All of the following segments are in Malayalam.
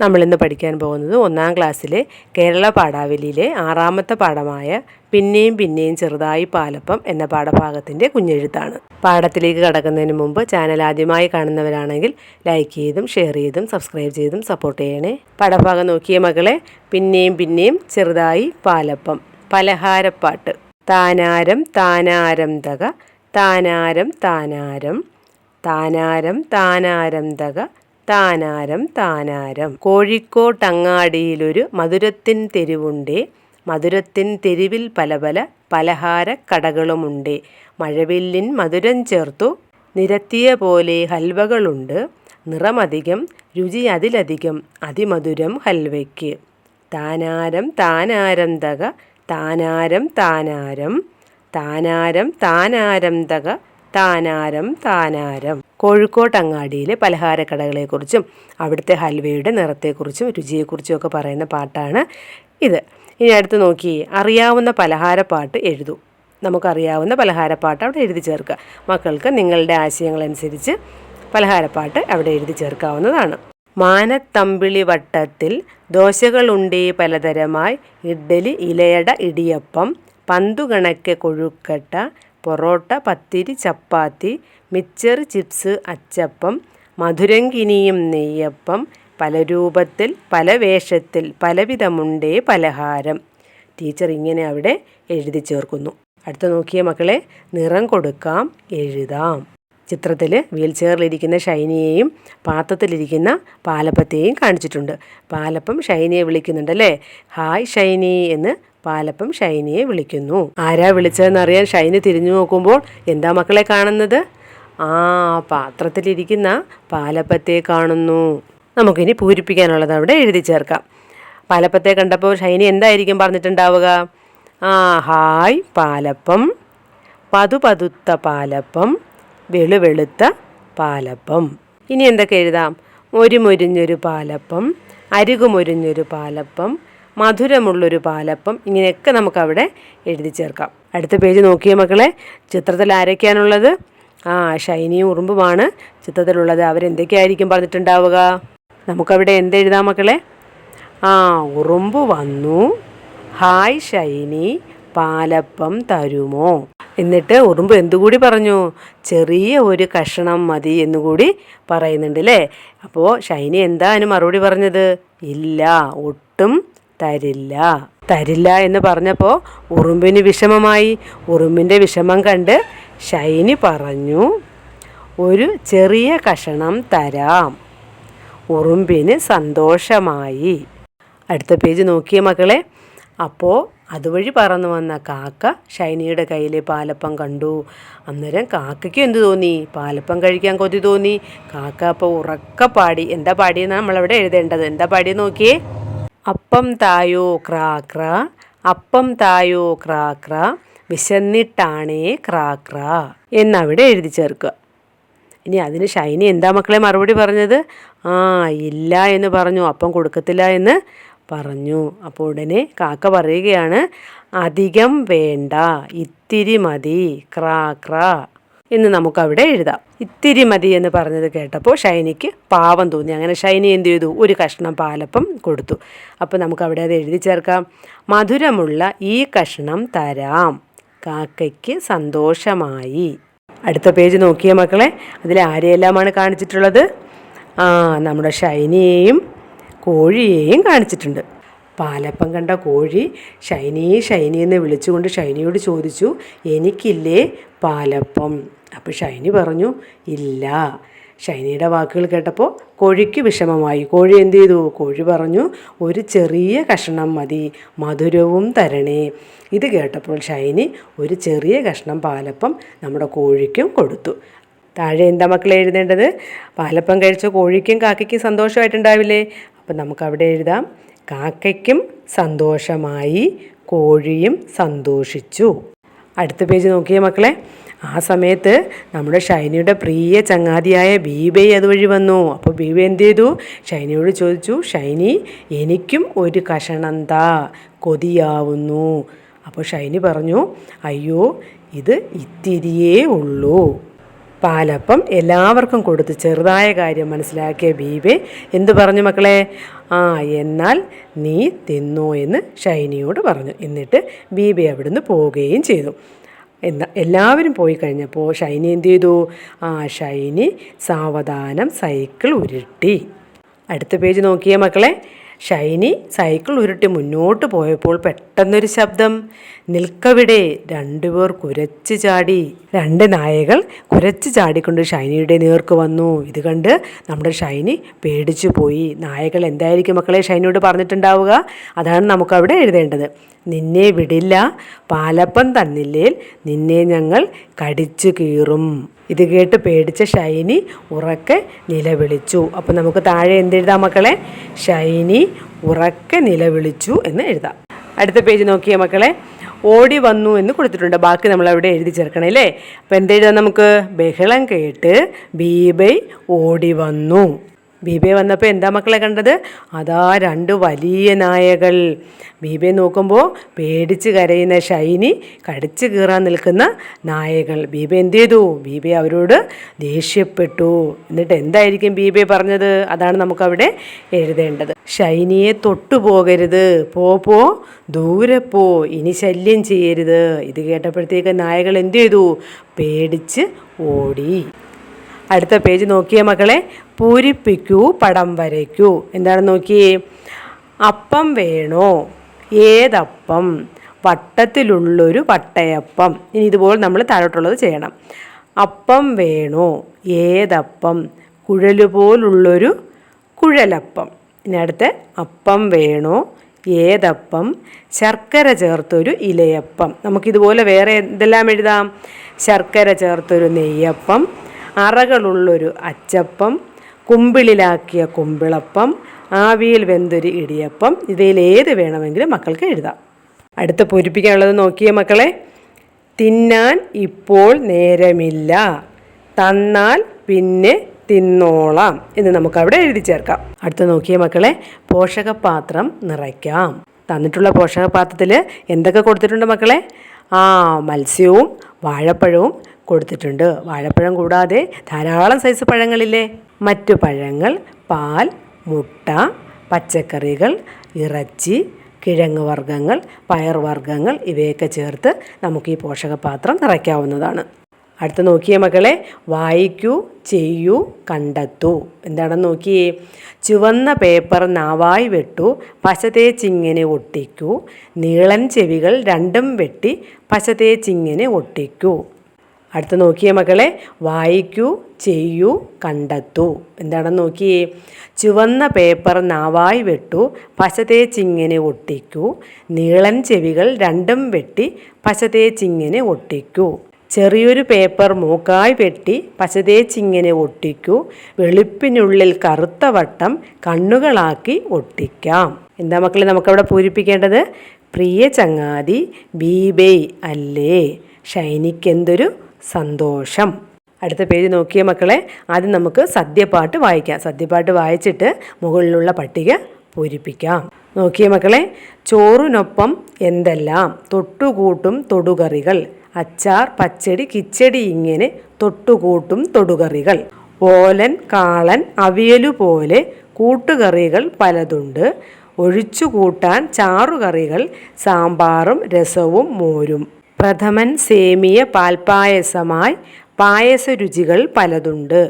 നമ്മളിന്ന് പഠിക്കാൻ പോകുന്നത് ഒന്നാം ക്ലാസ്സിലെ കേരള പാഠാവലിയിലെ ആറാമത്തെ പാഠമായ പിന്നെയും പിന്നെയും ചെറുതായി പാലപ്പം എന്ന പാഠഭാഗത്തിന്റെ കുഞ്ഞെഴുത്താണ്. പാഠത്തിലേക്ക് കടക്കുന്നതിന് മുമ്പ് ചാനൽ ആദ്യമായി കാണുന്നവരാണെങ്കിൽ ലൈക്ക് ചെയ്തും ഷെയർ ചെയ്തും സബ്സ്ക്രൈബ് ചെയ്തും സപ്പോർട്ട് ചെയ്യണേ. പാഠഭാഗം നോക്കിയ മകളെ പിന്നെയും പിന്നെയും ചെറുതായി പാലപ്പം. പലഹാരപ്പാട്ട്. താനാരം താനാരം തക താനാരം താനാരം താനാരം താനാരം തക താനാരം താനാരം. കോഴിക്കോട്ടങ്ങാടിയിലൊരു മധുരത്തിൻ തെരുവുണ്ടേ. മധുരത്തിൻ തെരുവിൽ പല പല പലഹാര കടകളുമുണ്ട്. മഴവില്ലിൻ മധുരം ചേർത്തു നിരത്തിയ പോലെ ഹൽവകളുണ്ട്. നിറമധികം രുചി അതിലധികം അതിമധുരം ഹൽവയ്ക്ക്. താനാരം താനാരം തക താനാരം താനാരം താനാരം താനാരം തക താനാരം താനാരം. കോഴിക്കോട്ടങ്ങാടിയിലെ പലഹാരക്കടകളെക്കുറിച്ചും അവിടുത്തെ ഹൽവയുടെ നിറത്തെക്കുറിച്ചും രുചിയെക്കുറിച്ചും ഒക്കെ പറയുന്ന പാട്ടാണ് ഇത്. ഇനി അടുത്ത് നോക്കി അറിയാവുന്ന പലഹാരപ്പാട്ട് എഴുതൂ. നമുക്കറിയാവുന്ന പലഹാരപ്പാട്ട് അവിടെ എഴുതി ചേർക്കുക. മക്കൾക്ക് നിങ്ങളുടെ ആശയങ്ങളനുസരിച്ച് പലഹാരപ്പാട്ട് അവിടെ എഴുതി ചേർക്കാവുന്നതാണ്. മാനത്തമ്പിളി വട്ടത്തിൽ ദോശകളുണ്ടേ പലതരമായി ഇഡ്ഡലി ഇലയട ഇടിയപ്പം പന്തുകണക്കെ കൊഴുക്കട്ട പൊറോട്ട പത്തിരി ചപ്പാത്തി മിച്ചർ ചിപ്സ് അച്ചപ്പം മധുരങ്കിനിയും നെയ്യപ്പം പല രൂപത്തിൽ പല വേഷത്തിൽ പലവിധമുണ്ടേ പലഹാരം. ടീച്ചർ ഇങ്ങനെ അവിടെ എഴുതി ചേർക്കുന്നു. അടുത്ത നോക്കിയ മക്കളെ നിറം കൊടുക്കാം എഴുതാം. ചിത്രത്തിൽ വീൽ ചെയറിലിരിക്കുന്ന ഷൈനിയെയും പാത്രത്തിലിരിക്കുന്ന പാലപ്പത്തെയും കാണിച്ചിട്ടുണ്ട്. പാലപ്പം ഷൈനിയെ വിളിക്കുന്നുണ്ട് അല്ലേ? ഹായ് ഷൈനി എന്ന് പാലപ്പം ഷൈനിയെ വിളിക്കുന്നു. ആരാ വിളിച്ചതെന്ന് അറിയാൻ ഷൈനി തിരിഞ്ഞു നോക്കുമ്പോൾ എന്താ മക്കളെ കാണുന്നത്? ആ പാത്രത്തിലിരിക്കുന്ന പാലപ്പത്തെ കാണുന്നു. നമുക്കിനി പൂരിപ്പിക്കാനുള്ളത് അവിടെ എഴുതി ചേർക്കാം. പാലപ്പത്തെ കണ്ടപ്പോൾ ഷൈനി എന്തായിരിക്കും പറഞ്ഞിട്ടുണ്ടാവുക? ആ ഹായ് പാലപ്പം. പതുപതുത്ത പാലപ്പം. വെളുവെളുത്ത പാലപ്പം. ഇനി എന്തൊക്കെ എഴുതാം? ഒരു മുരിഞ്ഞൊരു പാലപ്പം. അരികുമൊരിഞ്ഞൊരു പാലപ്പം. മധുരമുള്ളൊരു പാലപ്പം ഇങ്ങനെയൊക്കെ നമുക്കവിടെ എഴുതി ചേർക്കാം. അടുത്ത പേജ് നോക്കിയ മക്കളെ. ചിത്രത്തിൽ ആരൊക്കെയാണുള്ളത്? ആ ഷൈനിയും ഉറുമ്പുമാണ്. ചിത്രത്തിലുള്ളത് അവരെന്തൊക്കെയായിരിക്കും പറഞ്ഞിട്ടുണ്ടാവുക? നമുക്കവിടെ എന്തെഴുതാം മക്കളെ? ആ ഉറുമ്പ് വന്നു. ഹായ് ഷൈനി പാലപ്പം തരുമോ? എന്നിട്ട് ഉറുമ്പ് എന്തുകൂടി പറഞ്ഞു? ചെറിയ ഒരു കഷണം മതി എന്നുകൂടി പറയുന്നുണ്ട് അല്ലേ അപ്പോൾ ഷൈനി എന്താ അതിന് മറുപടി പറഞ്ഞത്? ഇല്ല ഒട്ടും തരില്ല. തരില്ല എന്ന് പറഞ്ഞപ്പോൾ ഉറുമ്പിന് വിഷമമായി. ഉറുമ്പിന്റെ വിഷമം കണ്ട് ഷൈനി പറഞ്ഞു ഒരു ചെറിയ കഷണം തരാം. ഉറുമ്പിന് സന്തോഷമായി. അടുത്ത പേജ് നോക്കിയ മക്കളെ. അപ്പോൾ അതുവഴി പറന്നു വന്ന കാക്ക ഷൈനിയുടെ കയ്യിലെ പാലപ്പം കണ്ടു. അന്നേരം കാക്കയ്ക്ക് എന്ത് തോന്നി? പാലപ്പം കഴിക്കാൻ കൊതി തോന്നി. കാക്ക അപ്പോൾ ഉറക്ക പാടി. എന്താ പാടിയെന്നാണ് നമ്മളവിടെ എഴുതേണ്ടത്? എന്താ പാടിയെന്ന് നോക്കിയേ? അപ്പം തായോ ക്രാക്ര അപ്പം തായോ ക്രാക്ര വിശന്നിട്ടാണേ ക്രാക്ര എന്നവിടെ എഴുതി ചേർക്കുക. ഇനി അതിന് ഷൈനി എന്താ മക്കളെ മറുപടി പറഞ്ഞത്? ആ ഇല്ല എന്ന് പറഞ്ഞു അപ്പം കൊടുക്കത്തില്ല എന്ന് പറഞ്ഞു. അപ്പോൾ ഉടനെ കാക്ക പറയുകയാണ് അധികം വേണ്ട ഇത്തിരി മതി ക്രാ ക്രാ. എന്ന് നമുക്കവിടെ എഴുതാം. ഇത്തിരി മതി എന്ന് പറഞ്ഞത് കേട്ടപ്പോൾ ഷൈനിക്ക് പാവം തോന്നി. അങ്ങനെ ഷൈനി എന്ത് ചെയ്തു? ഒരു കഷ്ണം പാലപ്പം കൊടുത്തു. അപ്പോൾ നമുക്കവിടെ അത് എഴുതി ചേർക്കാം. മധുരമുള്ള ഈ കഷ്ണം തരാം. കാക്കയ്ക്ക് സന്തോഷമായി. അടുത്ത പേജ് നോക്കിയ മക്കളെ. അതിൽ ആരെയെല്ലാമാണ് കാണിച്ചിട്ടുള്ളത്? ആ നമ്മുടെ ഷൈനിയെയും കോഴിയെയും കാണിച്ചിട്ടുണ്ട്. പാലപ്പം കണ്ട കോഴി ഷൈനി ഷൈനി എന്ന് വിളിച്ചുകൊണ്ട് ഷൈനിയോട് ചോദിച്ചു എനിക്കില്ലേ പാലപ്പം? അപ്പോൾ ഷൈനി പറഞ്ഞു ഇല്ല. ഷൈനിയുടെ വാക്കുകൾ കേട്ടപ്പോൾ കോഴിക്ക് വിഷമമായി. കോഴി എന്ത് ചെയ്തു? കോഴി പറഞ്ഞു ഒരു ചെറിയ കഷ്ണം മതി മധുരവും തരണേ. ഇത് കേട്ടപ്പോൾ ഷൈനി ഒരു ചെറിയ കഷ്ണം പാലപ്പം നമ്മുടെ കോഴിക്കും കൊടുത്തു. താഴെ എന്താ മക്കളെ എഴുതേണ്ടത്? പാലപ്പം കഴിച്ച കോഴിക്കും കാക്കയ്ക്കും സന്തോഷമായിട്ടുണ്ടാവില്ലേ? അപ്പം നമുക്കവിടെ എഴുതാം. കാക്കയ്ക്കും സന്തോഷമായി കോഴിയും സന്തോഷിച്ചു. അടുത്ത പേജ് നോക്കിയേ മക്കളെ. ആ സമയത്ത് നമ്മുടെ ഷൈനിയുടെ പ്രിയ ചങ്ങാതിയായ ബീബൈ അതുവഴി വന്നു. അപ്പോൾ ബീബ എന്ത് ചെയ്തു? ഷൈനിയോട് ചോദിച്ചു ഷൈനി എനിക്കും ഒരു കഷണം താ കൊതിയാവുന്നു. അപ്പോൾ ഷൈനി പറഞ്ഞു അയ്യോ ഇത് ഇത്തിരിയേ ഉള്ളൂ. പാലപ്പം എല്ലാവർക്കും കൊടുത്ത് ചെറുതായ കാര്യം മനസ്സിലാക്കിയ ബീബെ എന്തു പറഞ്ഞു മക്കളെ? ആ എന്നാൽ നീ തിന്നോ എന്ന് ഷൈനിയോട് പറഞ്ഞു. എന്നിട്ട് ബീബെ അവിടുന്ന് പോവുകയും ചെയ്തു. എന്താ എല്ലാവരും പോയി കഴിഞ്ഞപ്പോൾ ഷൈനി എന്ത് ചെയ്തു? ആ ഷൈനി സാവധാനം സൈക്കിൾ ഉരുട്ടി. അടുത്ത പേജ് നോക്കിയേ മക്കളെ. ഷൈനി സൈക്കിൾ ഉരുട്ടി മുന്നോട്ട് പോയപ്പോൾ പെട്ടെന്നൊരു ശബ്ദം. നിൽക്കവിടെ രണ്ടുപേർ കുരച്ചു ചാടി. രണ്ട് നായകൾ കുരച്ചു ചാടിക്കൊണ്ട് ഷൈനിയുടെ നേർക്ക് വന്നു. ഇത് കണ്ട് നമ്മുടെ ഷൈനി പേടിച്ചു പോയി. നായകൾ എന്തായിരിക്കും മക്കളെ ഷൈനിയോട് പറഞ്ഞിട്ടുണ്ടാവുക? അതാണ് നമുക്കവിടെ എഴുതേണ്ടത്. നിന്നെ വിടില്ല പാലപ്പം തന്നില്ലേൽ നിന്നെ ഞങ്ങൾ കടിച്ചു കീറും. ഇത് കേട്ട് പേടിച്ച ഷൈനി ഉറക്കെ നിലവിളിച്ചു. അപ്പം നമുക്ക് താഴെ എന്തെഴുതാം മക്കളെ? ഷൈനി ഉറക്കെ നിലവിളിച്ചു എന്ന് എഴുതാം. അടുത്ത പേജ് നോക്കിയ മക്കളെ. ഓടി വന്നു എന്ന് കൊടുത്തിട്ടുണ്ട്. ബാക്കി നമ്മൾ അവിടെ എഴുതി ചേർക്കണം അല്ലേ? അപ്പം എന്തെഴുതാം നമുക്ക്? ബഹളം കേട്ട് ബീബൈ ഓടി വന്നു. ബീബെ വന്നപ്പോൾ എന്താ മക്കളെ കണ്ടത്? അതാ രണ്ട് വലിയ നായകൾ. ബീബെ നോക്കുമ്പോൾ പേടിച്ച് കരയുന്ന ഷൈനി കടിച്ചു കീറാൻ നിൽക്കുന്ന നായകൾ. ബീബെ എന്ത് ചെയ്തു? ബീബെ അവരോട് ദേഷ്യപ്പെട്ടു. എന്നിട്ട് എന്തായിരിക്കും ബീബെ പറഞ്ഞത്? അതാണ് നമുക്കവിടെ എഴുതേണ്ടത്. ഷൈനിയെ തൊട്ടുപോകരുത് പോ പോ ദൂരെ പോ. ഇനി ശല്യം ചെയ്യരുത്. ഇത് കേട്ടപ്പോഴത്തേക്ക് നായകൾ എന്ത് ചെയ്തു? പേടിച്ച് ഓടി. അടുത്ത പേജ് നോക്കിയേ മക്കളെ. പൂരിപ്പിക്കൂ പടം വരയ്ക്കൂ. എന്താണ് നോക്കിയേ? അപ്പം വേണോ? ഏതപ്പം? വട്ടത്തിലുള്ളൊരു വട്ടയപ്പം. ഇനി ഇതുപോലെ നമ്മൾ താഴോട്ടുള്ളത് ചെയ്യണം. അപ്പം വേണോ? ഏതപ്പം? കുഴലുപോലുള്ളൊരു കുഴലപ്പം. ഇനി അടുത്ത് അപ്പം വേണോ? ഏതപ്പം? ശർക്കര ചേർത്തൊരു ഇലയപ്പം. നമുക്കിതുപോലെ വേറെ എന്തെല്ലാം എഴുതാം? ശർക്കര ചേർത്തൊരു നെയ്യപ്പം അറകളുള്ളൊരു അച്ചപ്പം കുമ്പിളിലാക്കിയ കുമ്പിളപ്പം ആവിയിൽ വെന്തൊരു ഇടിയപ്പം ഇവയിൽ ഏത് വേണമെങ്കിലും മക്കൾക്ക് എഴുതാം. അടുത്ത പൂരിപ്പിക്കാനുള്ളത് നോക്കിയേ മക്കളെ. തിന്നാൻ ഇപ്പോൾ നേരമില്ല. തന്നാൽ പിന്നെ തിന്നോളാം എന്ന് നമുക്ക് അവിടെ എഴുതി ചേർക്കാം. അടുത്ത നോക്കിയ മക്കളെ. പോഷകപാത്രം നിറയ്ക്കാം. തന്നിട്ടുള്ള പോഷകപാത്രത്തിൽ എന്തൊക്കെ കൊടുത്തിട്ടുണ്ട് മക്കളെ? ആ മത്സ്യവും വാഴപ്പഴവും കൊടുത്തിട്ടുണ്ട്. വാഴപ്പഴം കൂടാതെ ധാരാളം സൈസ് പഴങ്ങളില്ലേ? മറ്റു പഴങ്ങൾ പാൽ മുട്ട പച്ചക്കറികൾ ഇറച്ചി കിഴങ്ങ് വർഗങ്ങൾ പയർവർഗങ്ങൾ ഇവയൊക്കെ ചേർത്ത് നമുക്ക് ഈ പോഷകപാത്രം നിറയ്ക്കാവുന്നതാണ്. അടുത്ത നോക്കിയ മക്കളെ വായിക്കൂ ചെയ്യൂ കണ്ടെത്തൂ. എന്താണെന്ന് നോക്കിയേ? ചുവന്ന പേപ്പർ നാവായി വെട്ടു പശത്തെ ചിങ്ങിനെ ഒട്ടിക്കൂ നീളൻ ചെവികൾ രണ്ടും വെട്ടി പശത്തെ ചിങ്ങിനെ ഒട്ടിക്കൂ. അടുത്ത നോക്കിയേ മക്കളെ. വായിക്കൂ ചെയ്യൂ കണ്ടെത്തൂ. എന്താണെന്ന് നോക്കിയേ? ചുവന്ന പേപ്പർ നാവായി വെട്ടു പശത്തെ തേച്ചിങ്ങനെ ഒട്ടിക്കൂ. നീളൻ ചെവികൾ രണ്ടും വെട്ടി പശത്തെ തേച്ചിങ്ങനെ ഒട്ടിക്കൂ. ചെറിയൊരു പേപ്പർ മൂക്കായി വെട്ടി പശതേച്ചിങ്ങനെ ഒട്ടിക്കൂ. വെളുപ്പിനുള്ളിൽ കറുത്ത വട്ടം കണ്ണുകളാക്കി ഒട്ടിക്കാം. എന്താ മക്കളെ നമുക്കവിടെ പൂരിപ്പിക്കേണ്ടത്? പ്രിയ ചങ്ങാതി ബീബേ അല്ലേ? ഷൈനിക്കെന്തൊരു സന്തോഷം. അടുത്ത പേജ് നോക്കിയ മക്കളെ ആദ്യം നമുക്ക് സദ്യപ്പാട്ട് വായിക്കാം. സദ്യപ്പാട്ട് വായിച്ചിട്ട് മുകളിലുള്ള പട്ടിക പൂരിപ്പിക്കാം. നോക്കിയ മക്കളെ ചോറിനൊപ്പം എന്തെല്ലാം? തൊട്ടുകൂട്ടും തൊടുകറികൾ. അച്ചാർ പച്ചടി കിച്ചടി ഇങ്ങനെ തൊട്ടുകൂട്ടും തൊടുകറികൾ. ഓലൻ കാളൻ അവിയലു പോലെ കൂട്ടുകറികൾ പലതുണ്ട്. ഒഴിച്ചു കൂട്ടാൻ ചാറുകറികൾ സാമ്പാറും രസവും മോരും. പ്രഥമൻ സേമിയ പാൽപ്പായസമായി പായസ രുചികൾ പലതുണ്ട്.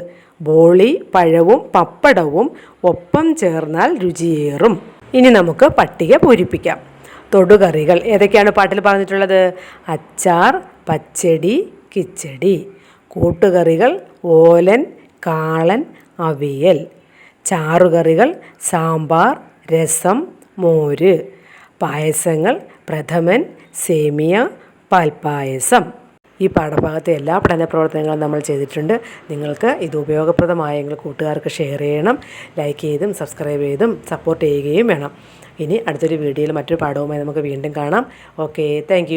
ബോളി പഴവും പപ്പടവും ഒപ്പം ചേർന്നാൽ രുചിയേറും. ഇനി നമുക്ക് പട്ടിക പൂരിപ്പിക്കാം. തൊടുകറികൾ ഏതൊക്കെയാണ് പാട്ടിൽ പറഞ്ഞിട്ടുള്ളത്? അച്ചാർ പച്ചടി കിച്ചടി. കൂട്ടുകറികൾ ഓലൻ കാളൻ അവിയൽ. ചാറുകറികൾ സാമ്പാർ രസം മോര്. പായസങ്ങൾ പ്രഥമൻ സേമിയ പാൽപ്പായസം ഈ പാഠഭാഗത്തെ എല്ലാ പഠന പ്രവർത്തനങ്ങളും നമ്മൾ ചെയ്തിട്ടുണ്ട്. നിങ്ങൾക്ക് ഇത് ഉപയോഗപ്രദമായെങ്കിൽ കൂട്ടുകാർക്ക് ഷെയർ ചെയ്യണം ലൈക്ക് ചെയ്തും സബ്സ്ക്രൈബ് ചെയ്തും സപ്പോർട്ട് ചെയ്യുകയും വേണം. ഇനി അടുത്തൊരു വീഡിയോയിൽ മറ്റൊരു പാഠവുമായി നമുക്ക് വീണ്ടും കാണാം. Okay thank